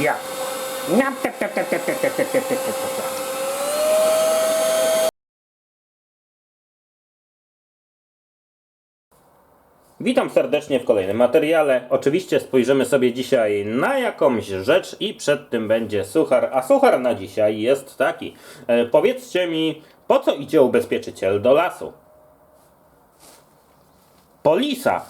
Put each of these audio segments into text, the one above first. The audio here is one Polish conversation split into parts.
Ja. Witam serdecznie w kolejnym materiale. Oczywiście spojrzymy sobie dzisiaj na jakąś rzecz i przed tym będzie suchar. A suchar na dzisiaj jest taki. E, powiedzcie mi, po co idzie ubezpieczyciel do lasu? Polisa.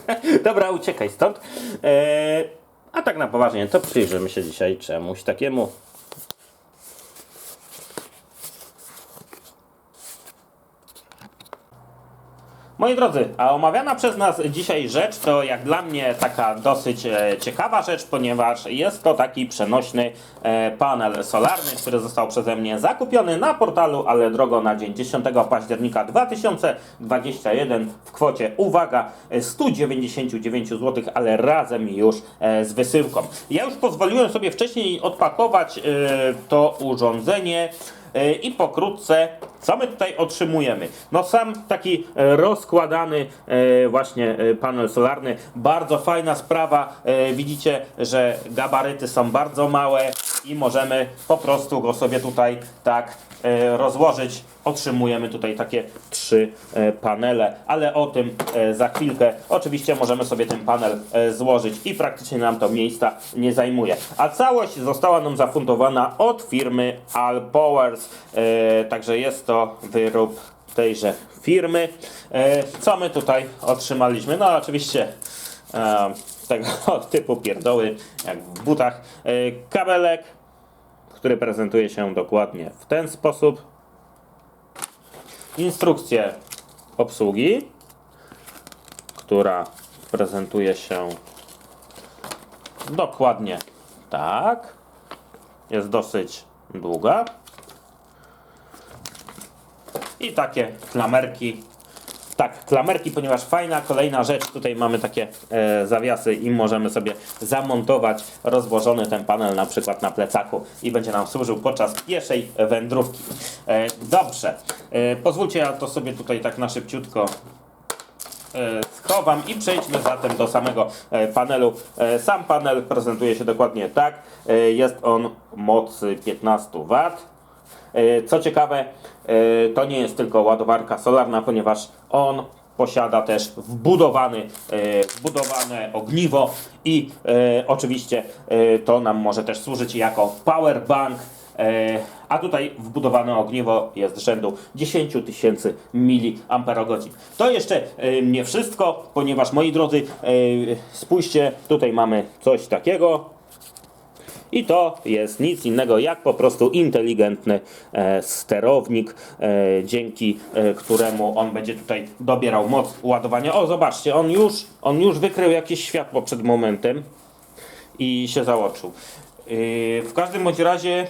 Dobra, uciekaj stąd. E, a tak na poważnie, to przyjrzymy się dzisiaj czemuś takiemu. Moi drodzy, a omawiana przez nas dzisiaj rzecz to jak dla mnie taka dosyć e, ciekawa rzecz, ponieważ jest to taki przenośny e, panel solarny, który został przeze mnie zakupiony na portalu Ale Drogo na dzień 10 października 2021 w kwocie, uwaga, e, 199 zł, ale razem już e, z wysyłką. Ja już pozwoliłem sobie wcześniej odpakować to urządzenie. I pokrótce, co my tutaj otrzymujemy? No sam taki e, rozkładany e, właśnie e, panel solarny, bardzo fajna sprawa. Widzicie, że gabaryty są bardzo małe i możemy po prostu go sobie tutaj tak e, rozłożyć. Otrzymujemy tutaj takie trzy e, panele, ale o tym e, za chwilkę. Oczywiście możemy sobie ten panel złożyć i praktycznie nam to miejsca nie zajmuje. A całość została nam zafundowana od firmy Alpowers, także jest to wyrób tejże firmy. Co my tutaj otrzymaliśmy? No oczywiście tego typu pierdoły, jak w butach. E, Kabelek, który prezentuje się dokładnie w ten sposób. Instrukcję obsługi, która prezentuje się dokładnie tak. Jest dosyć długa. I takie klamerki. Tak, klamerki, ponieważ fajna kolejna rzecz. Tutaj mamy takie e, zawiasy i możemy sobie zamontować rozłożony ten panel na przykład na plecaku i będzie nam służył podczas pieszej wędrówki. E, dobrze, e, pozwólcie ja to sobie tutaj tak na szybciutko e, schowam i przejdźmy zatem do samego e, panelu. E, Sam panel prezentuje się dokładnie tak. Jest on mocy 15 W. Co ciekawe, to nie jest tylko ładowarka solarna, ponieważ on posiada też wbudowany, e, wbudowane ogniwo i e, oczywiście e, to nam może też służyć jako power bank. A tutaj wbudowane ogniwo jest rzędu 10 tysięcy mAh. To jeszcze nie wszystko, ponieważ moi drodzy, spójrzcie, tutaj mamy coś takiego. I to jest nic innego jak po prostu inteligentny e, sterownik, e, dzięki e, któremu on będzie tutaj dobierał moc ładowania. O, zobaczcie, on już, on już wykrył jakieś światło przed momentem i się załoczył. W każdym bądź razie,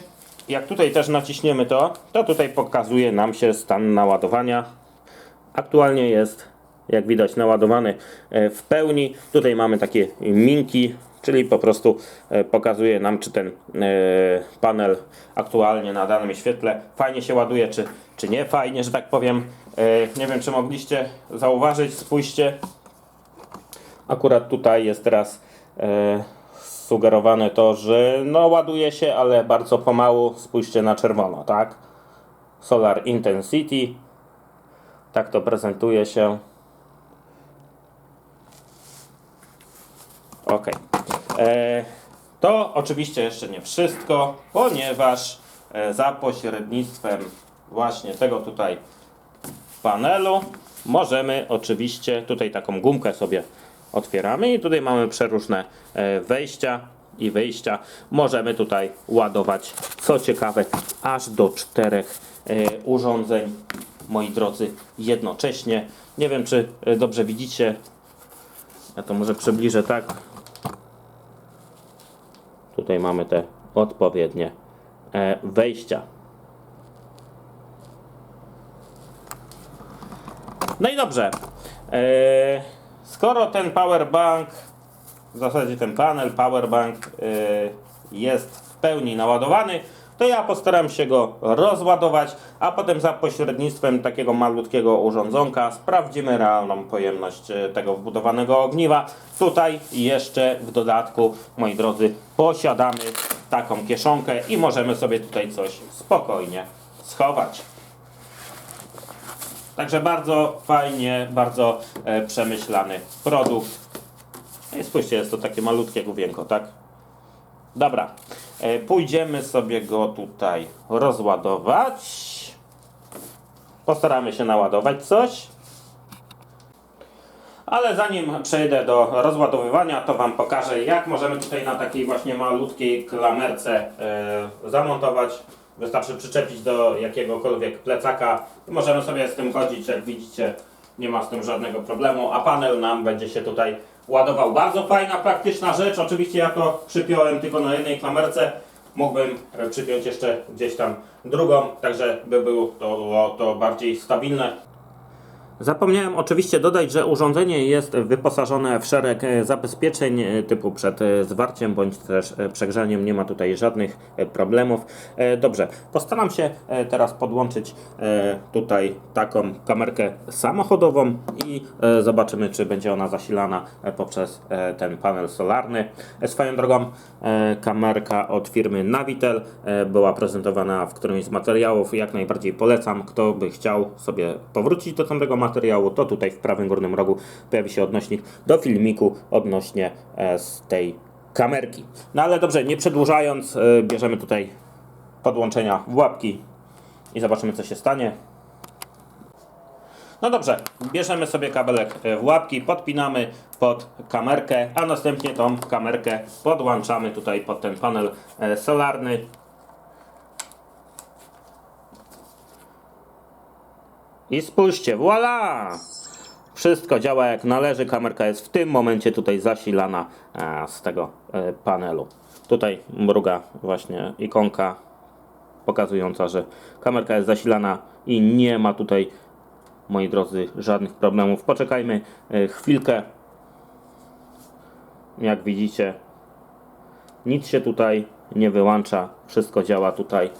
jak tutaj też naciśniemy to, to tutaj pokazuje nam się stan naładowania. Aktualnie jest, jak widać, naładowany w pełni. Tutaj mamy takie minki, czyli po prostu e, pokazuje nam, czy ten e, panel aktualnie na danym świetle fajnie się ładuje, czy, czy nie fajnie, że tak powiem. E, Nie wiem, czy mogliście zauważyć, spójrzcie. Akurat tutaj jest teraz sugerowane to, że no ładuje się, ale bardzo pomału. Spójrzcie na czerwono, tak? Solar Intensity. Tak to prezentuje się. Ok. E, to oczywiście jeszcze nie wszystko, ponieważ e, za pośrednictwem właśnie tego tutaj panelu możemy oczywiście tutaj taką gumkę sobie otwieramy i tutaj mamy przeróżne e, wejścia i wyjścia. Możemy tutaj ładować, co ciekawe, aż do czterech urządzeń, moi drodzy, jednocześnie. Nie wiem, czy dobrze widzicie. Ja to może przybliżę tak. Tutaj mamy te odpowiednie e, wejścia. No i dobrze. Eee, skoro ten powerbank, w zasadzie ten panel powerbank eee, jest w pełni naładowany, to ja postaram się go rozładować, a potem za pośrednictwem takiego malutkiego urządzonka sprawdzimy realną pojemność e, tego wbudowanego ogniwa. Tutaj jeszcze w dodatku, moi drodzy, posiadamy taką kieszonkę i możemy sobie tutaj coś spokojnie schować. Także bardzo fajnie, bardzo e, przemyślany produkt. No I spójrzcie, jest to takie malutkie główienko, tak? Dobra, e, pójdziemy sobie go tutaj rozładować. Postaramy się naładować coś. Ale zanim przejdę do rozładowywania, to Wam pokażę, jak możemy tutaj na takiej właśnie malutkiej klamerce e, zamontować. Wystarczy przyczepić do jakiegokolwiek plecaka możemy sobie z tym chodzić, jak widzicie, nie ma z tym żadnego problemu, a panel nam będzie się tutaj ładował. Bardzo fajna, praktyczna rzecz. Oczywiście ja to przypiąłem tylko na jednej klamerce. Mógłbym przypiąć jeszcze gdzieś tam drugą, także by było to, to bardziej stabilne. Zapomniałem oczywiście dodać, że urządzenie jest wyposażone w szereg e, zabezpieczeń e, typu przed e, zwarciem bądź też przegrzaniem. Nie ma tutaj żadnych problemów. Dobrze, postaram się teraz podłączyć tutaj taką kamerkę samochodową i zobaczymy, czy będzie ona zasilana poprzez ten panel solarny. Swoją drogą kamerka od firmy Navitel była prezentowana w którymś z materiałów. Jak najbardziej polecam. Kto by chciał sobie powrócić do tamtego materiału, to tutaj w prawym górnym rogu pojawi się odnośnik do filmiku odnośnie e, z tej kamerki. No ale dobrze, nie przedłużając, e, bierzemy tutaj podłączenia w łapki i zobaczymy co się stanie. No dobrze, bierzemy sobie kabelek e, w łapki, podpinamy pod kamerkę, a następnie tą kamerkę podłączamy tutaj pod ten panel solarny. I spójrzcie, voila! Wszystko działa jak należy, kamerka jest w tym momencie tutaj zasilana e, z tego e, panelu. Tutaj mruga właśnie ikonka pokazująca, że kamerka jest zasilana i nie ma tutaj, moi drodzy, żadnych problemów. Poczekajmy e, chwilkę. Jak widzicie, nic się tutaj nie wyłącza, wszystko działa tutaj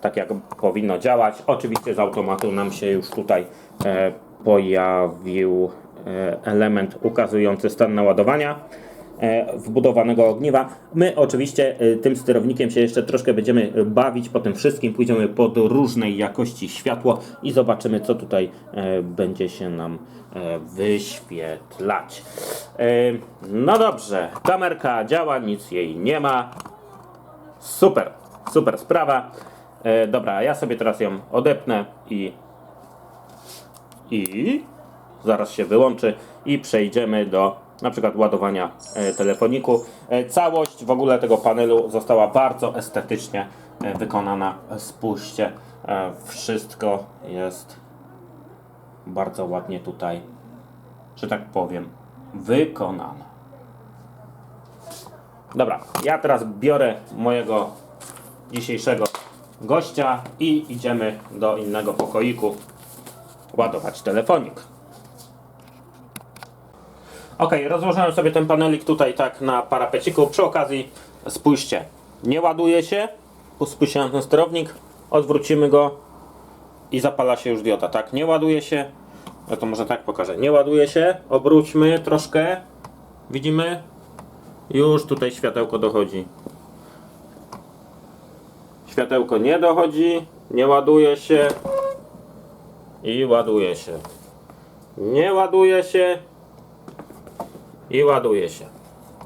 tak jak powinno działać. Oczywiście z automatu nam się już tutaj e, pojawił e, element ukazujący stan naładowania e, wbudowanego ogniwa. My oczywiście e, tym sterownikiem się jeszcze troszkę będziemy bawić po tym wszystkim. Pójdziemy pod różnej jakości światło i zobaczymy co tutaj e, będzie się nam e, wyświetlać. E, no dobrze, kamerka działa, nic jej nie ma. Super, super sprawa. E, dobra, ja sobie teraz ją odepnę i i zaraz się wyłączy i przejdziemy do na przykład ładowania e, telefoniku. E, całość w ogóle tego panelu została bardzo estetycznie e, wykonana. Spójrzcie, e, wszystko jest bardzo ładnie tutaj, że tak powiem, wykonane. Dobra, ja teraz biorę mojego dzisiejszego gościa i idziemy do innego pokoiku ładować telefonik. Ok, rozłożyłem sobie ten panelik tutaj tak na parapeciku. Przy okazji spójrzcie, nie ładuje się. Spójrzcie na ten sterownik, odwrócimy go i zapala się już dioda, tak? Nie ładuje się. No to może tak pokażę. Nie ładuje się, obróćmy troszkę. Widzimy? Już tutaj światełko dochodzi. Światełko nie dochodzi, nie ładuje się i ładuje się. Nie ładuje się i ładuje się.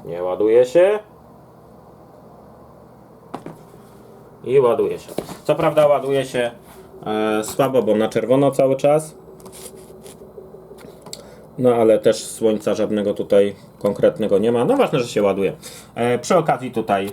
Nie ładuje się i ładuje się. Co prawda ładuje się e, słabo, bo na czerwono cały czas. No ale też słońca żadnego tutaj konkretnego nie ma. No ważne, że się ładuje. E, przy okazji tutaj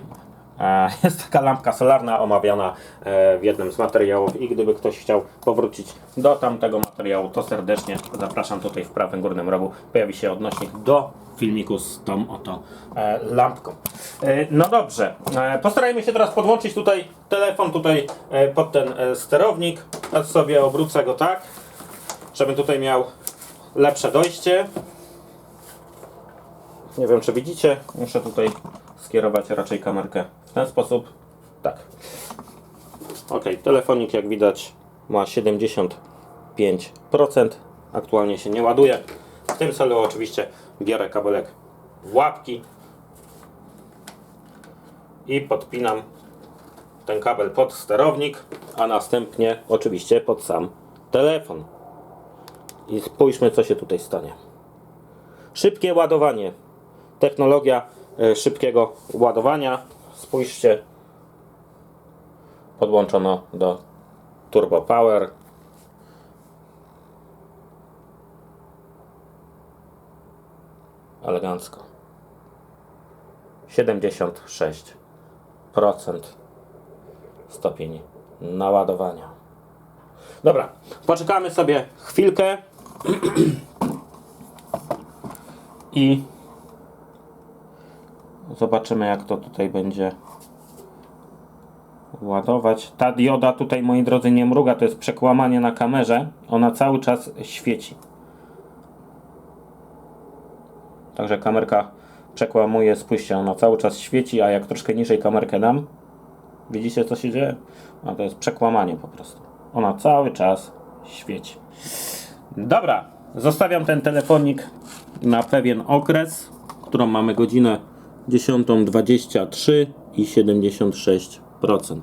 jest taka lampka solarna omawiana e, w jednym z materiałów i gdyby ktoś chciał powrócić do tamtego materiału, to serdecznie zapraszam tutaj w prawym górnym rogu. Pojawi się odnośnik do filmiku z tą oto e, lampką. E, no dobrze, e, postarajmy się teraz podłączyć tutaj telefon tutaj e, pod ten e, sterownik. Ja sobie obrócę go tak, żeby tutaj miał lepsze dojście. Nie wiem, czy widzicie. Muszę tutaj skierować raczej kamerkę w ten sposób. Tak. Ok, telefonik jak widać ma 75%. Aktualnie się nie ładuje. W tym celu oczywiście biorę kabelek w łapki i podpinam ten kabel pod sterownik, a następnie oczywiście pod sam telefon. I spójrzmy co się tutaj stanie. Szybkie ładowanie. Technologia szybkiego ładowania. Spójrzcie. Podłączono do Turbo Power. Elegancko. 76% stopień naładowania. Dobra, poczekamy sobie chwilkę i zobaczymy jak to tutaj będzie ładować. Ta dioda tutaj moi drodzy nie mruga, to jest przekłamanie na kamerze. Ona cały czas świeci. Także kamerka przekłamuje, spójrzcie, ona cały czas świeci, a jak troszkę niżej kamerkę dam, widzicie co się dzieje? A to jest przekłamanie po prostu. Ona cały czas świeci. Dobra, zostawiam ten telefonik na pewien okres, którą mamy godzinę 10.23 i 76%.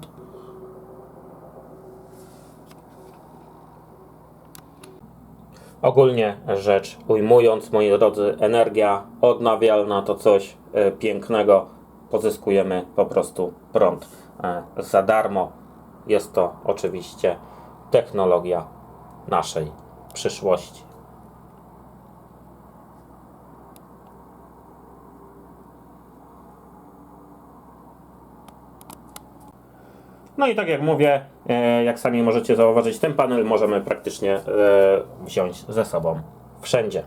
Ogólnie rzecz ujmując, moi drodzy, energia odnawialna to coś e, pięknego. Pozyskujemy po prostu prąd e, za darmo. Jest to oczywiście technologia naszej przyszłości. No i tak jak mówię, e, jak sami możecie zauważyć, ten panel możemy praktycznie e, wziąć ze sobą wszędzie.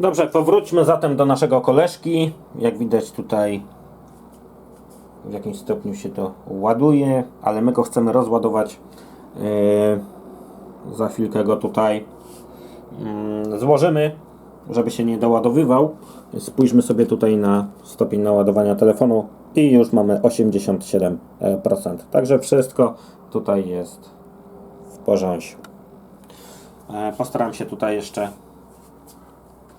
Dobrze, powróćmy zatem do naszego koleżki. Jak widać tutaj w jakimś stopniu się to ładuje, ale my go chcemy rozładować. E, za chwilkę go tutaj mm, złożymy, żeby się nie doładowywał. Spójrzmy sobie tutaj na stopień naładowania telefonu i już mamy 87%. Także wszystko tutaj jest w porządku. E, Postaram się tutaj jeszcze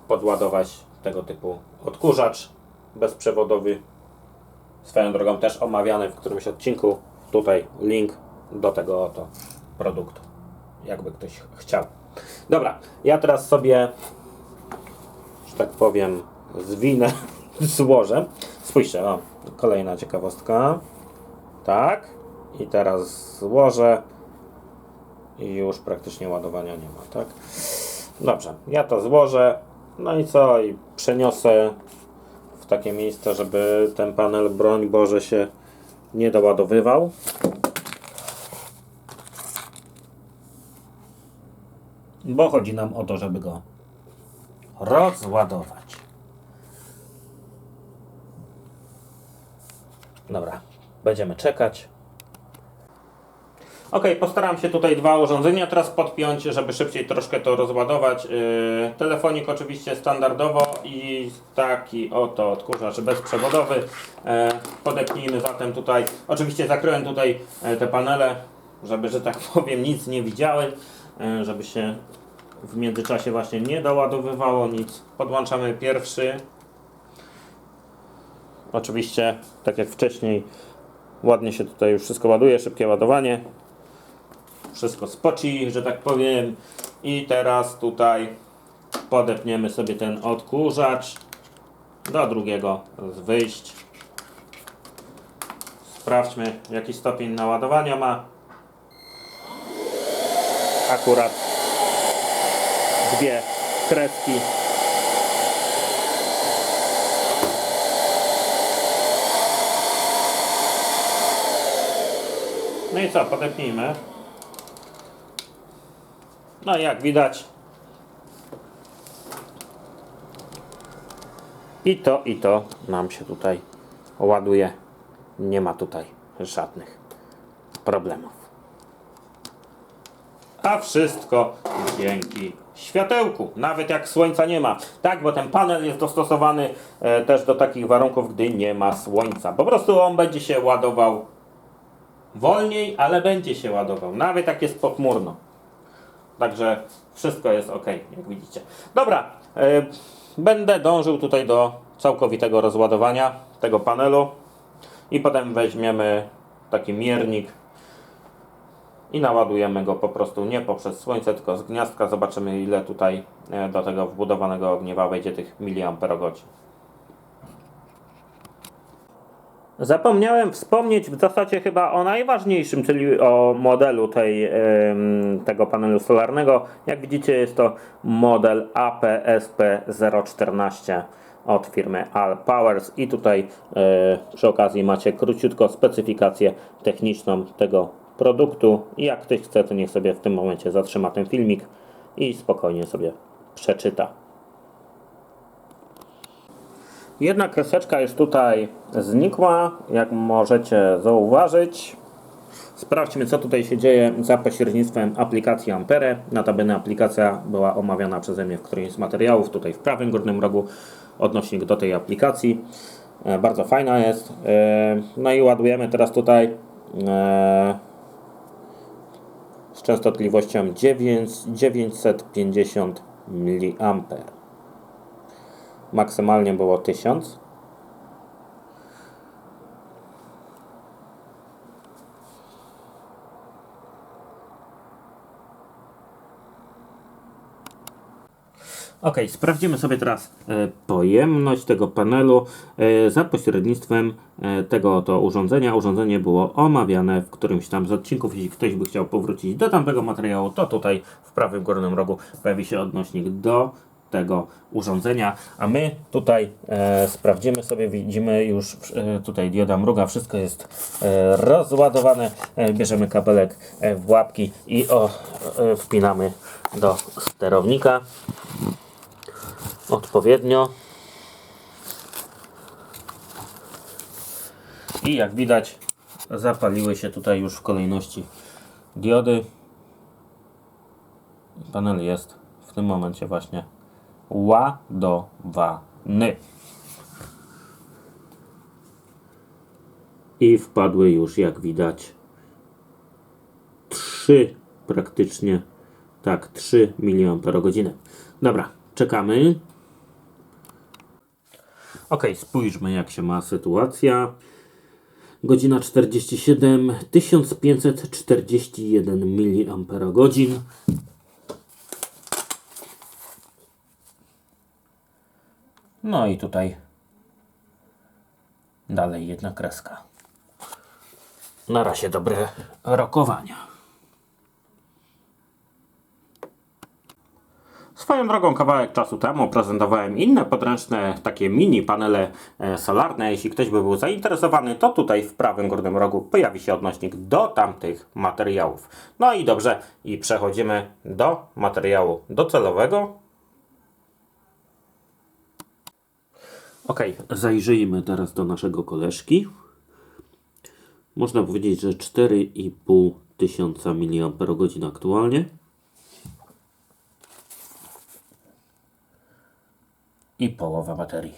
podładować tego typu odkurzacz bezprzewodowy. Swoją drogą też omawiany w którymś odcinku. Tutaj link do tego oto produktu, jakby ktoś chciał. Dobra, ja teraz sobie, że tak powiem, zwinę, złożę. Spójrzcie, o, kolejna ciekawostka. Tak, i teraz złożę i już praktycznie ładowania nie ma, tak? Dobrze, ja to złożę, no i co, i przeniosę w takie miejsce, żeby ten panel, broń Boże, się nie doładowywał. Bo chodzi nam o to, żeby go rozładować. Dobra, będziemy czekać. Ok, postaram się tutaj dwa urządzenia teraz podpiąć, żeby szybciej troszkę to rozładować. Yy, telefonik oczywiście standardowo i taki oto odkurzacz bezprzewodowy. Yy, podepnijmy zatem tutaj. Oczywiście zakryłem tutaj e, te panele, żeby, że tak powiem, nic nie widziały, yy, żeby się w międzyczasie właśnie nie doładowywało nic. Podłączamy pierwszy. Oczywiście, tak jak wcześniej, ładnie się tutaj już wszystko ładuje, szybkie ładowanie wszystko spoci, że tak powiem. I teraz tutaj podepniemy sobie ten odkurzacz do drugiego wyjść. Sprawdźmy jaki stopień naładowania ma. Akurat dwie kreski. No i co, podepnijmy. No jak widać i to i to nam się tutaj ładuje. Nie ma tutaj żadnych problemów. A wszystko dzięki światełku, nawet jak słońca nie ma. Tak, bo ten panel jest dostosowany e, też do takich warunków, gdy nie ma słońca. Po prostu on będzie się ładował wolniej, ale będzie się ładował, nawet jak jest pochmurno. Także wszystko jest ok, jak widzicie. Dobra, e, będę dążył tutaj do całkowitego rozładowania tego panelu i potem weźmiemy taki miernik i naładujemy go po prostu nie poprzez słońce, tylko z gniazdka. Zobaczymy ile tutaj e, do tego wbudowanego ogniewa wejdzie tych miliamperogodzin. Zapomniałem wspomnieć w zasadzie chyba o najważniejszym, czyli o modelu tej, tego panelu solarnego. Jak widzicie jest to model APSP014 od firmy All Powers i tutaj e, przy okazji macie króciutko specyfikację techniczną tego produktu jak ktoś chce to niech sobie w tym momencie zatrzyma ten filmik i spokojnie sobie przeczyta. Jedna kreseczka już tutaj znikła, jak możecie zauważyć. Sprawdźmy, co tutaj się dzieje za pośrednictwem aplikacji Ampere. Notabene aplikacja była omawiana przeze mnie w którymś z materiałów, tutaj w prawym górnym rogu, odnośnik do tej aplikacji. E, bardzo fajna jest. E, no i ładujemy teraz tutaj e, z częstotliwością 9, 950 mA. Maksymalnie było 1000. Ok, sprawdzimy sobie teraz e, pojemność tego panelu e, za pośrednictwem e, tego oto urządzenia. Urządzenie było omawiane w którymś tam z odcinków. Jeśli ktoś by chciał powrócić do tamtego materiału, to tutaj w prawym górnym rogu pojawi się odnośnik do tego urządzenia, a my tutaj e, sprawdzimy sobie, widzimy już e, tutaj dioda mruga, wszystko jest e, rozładowane, e, bierzemy kabelek e, w łapki i o, e, wpinamy do sterownika. Odpowiednio. I jak widać zapaliły się tutaj już w kolejności diody. Panel jest w tym momencie właśnie ładowany. I wpadły już, jak widać, trzy praktycznie, tak, 3 mAh. Dobra, czekamy. Ok, spójrzmy jak się ma sytuacja. Godzina 47, 1541 mAh. No i tutaj dalej jedna kreska. Na razie dobre rokowania. Swoją drogą kawałek czasu temu prezentowałem inne podręczne takie mini panele e, solarne. Jeśli ktoś by był zainteresowany, to tutaj w prawym górnym rogu pojawi się odnośnik do tamtych materiałów. No i dobrze, i przechodzimy do materiału docelowego, Ok, zajrzyjmy teraz do naszego koleżki. Można powiedzieć, że 4,5 tysiąca mAh aktualnie. I połowa baterii.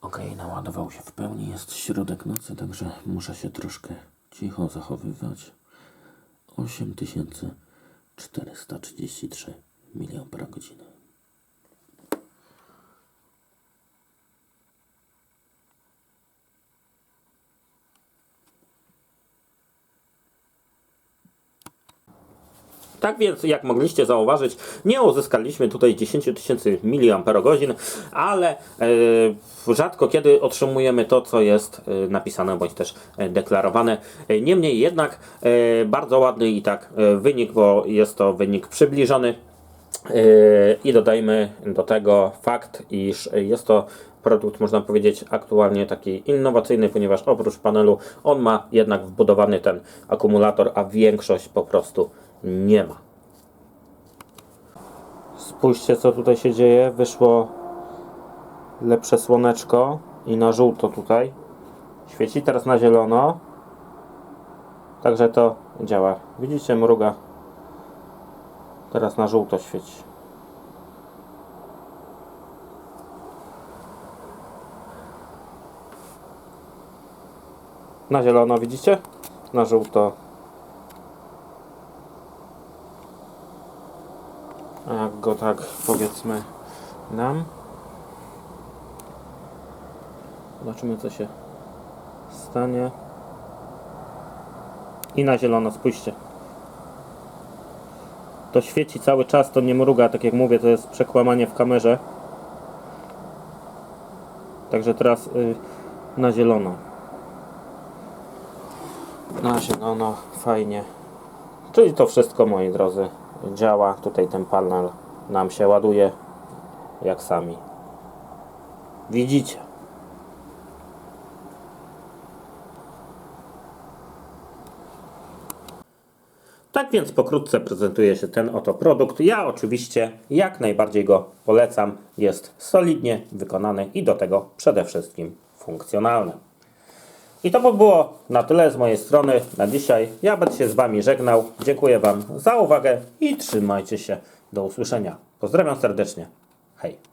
Ok, naładował się w pełni. Jest środek nocy, także muszę się troszkę cicho zachowywać. 8433 mAh. Tak więc, jak mogliście zauważyć, nie uzyskaliśmy tutaj 10 tysięcy mAh, ale e, rzadko kiedy otrzymujemy to, co jest e, napisane bądź też e, deklarowane. Niemniej jednak bardzo ładny i tak wynik, bo jest to wynik przybliżony. I dodajmy do tego fakt, iż jest to produkt, można powiedzieć, aktualnie taki innowacyjny, ponieważ oprócz panelu on ma jednak wbudowany ten akumulator, a większość po prostu nie ma. Spójrzcie, co tutaj się dzieje. Wyszło lepsze słoneczko i na żółto tutaj Świeci teraz na zielono. Także to działa. Widzicie, mruga. Teraz na żółto świeci. Na zielono widzicie? Na żółto. Go tak powiedzmy nam. Zobaczymy co się stanie. I na zielono, spójrzcie. To świeci cały czas, to nie mruga, tak jak mówię, to jest przekłamanie w kamerze. Także teraz y, na zielono. Na zielono, fajnie. Czyli to wszystko, moi drodzy, działa. Tutaj ten panel nam się ładuje, jak sami widzicie. Tak więc pokrótce prezentuje się ten oto produkt. Ja oczywiście jak najbardziej go polecam. Jest solidnie wykonany i do tego przede wszystkim funkcjonalny. I to by było na tyle z mojej strony na dzisiaj. Ja będę się z Wami żegnał. Dziękuję Wam za uwagę i trzymajcie się. Do usłyszenia. Pozdrawiam serdecznie. Hej.